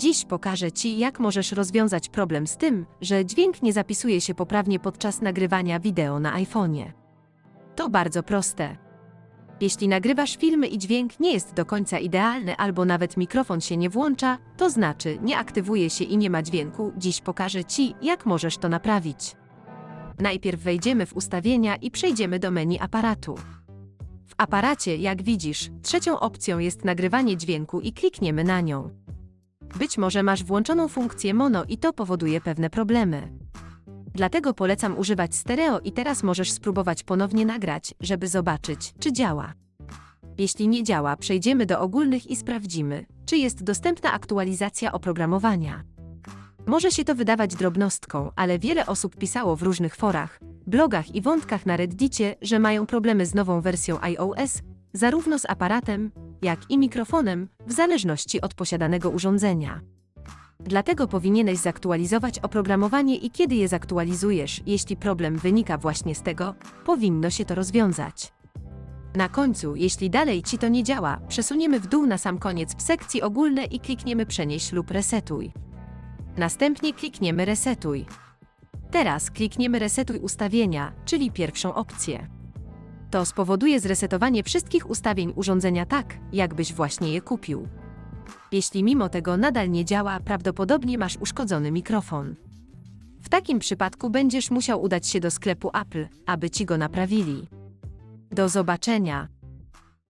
Dziś pokażę Ci, jak możesz rozwiązać problem z tym, że dźwięk nie zapisuje się poprawnie podczas nagrywania wideo na iPhone'ie. To bardzo proste. Jeśli nagrywasz filmy i dźwięk nie jest do końca idealny albo nawet mikrofon się nie włącza, to znaczy nie aktywuje się i nie ma dźwięku. Dziś pokażę Ci, jak możesz to naprawić. Najpierw wejdziemy w ustawienia i przejdziemy do menu aparatu. W aparacie, jak widzisz, trzecią opcją jest nagrywanie dźwięku i klikniemy na nią. Być może masz włączoną funkcję mono i to powoduje pewne problemy. Dlatego polecam używać stereo i teraz możesz spróbować ponownie nagrać, żeby zobaczyć, czy działa. Jeśli nie działa, przejdziemy do ogólnych i sprawdzimy, czy jest dostępna aktualizacja oprogramowania. Może się to wydawać drobnostką, ale wiele osób pisało w różnych forach, blogach i wątkach na Reddicie, że mają problemy z nową wersją iOS, zarówno z aparatem, jak i mikrofonem, w zależności od posiadanego urządzenia. Dlatego powinieneś zaktualizować oprogramowanie i kiedy je zaktualizujesz, jeśli problem wynika właśnie z tego, powinno się to rozwiązać. Na końcu, jeśli dalej Ci to nie działa, przesuniemy w dół na sam koniec w sekcji ogólne i klikniemy Przenieś lub Resetuj. Następnie klikniemy Resetuj. Teraz klikniemy Resetuj ustawienia, czyli pierwszą opcję. To spowoduje zresetowanie wszystkich ustawień urządzenia tak, jakbyś właśnie je kupił. Jeśli mimo tego nadal nie działa, prawdopodobnie masz uszkodzony mikrofon. W takim przypadku będziesz musiał udać się do sklepu Apple, aby ci go naprawili. Do zobaczenia.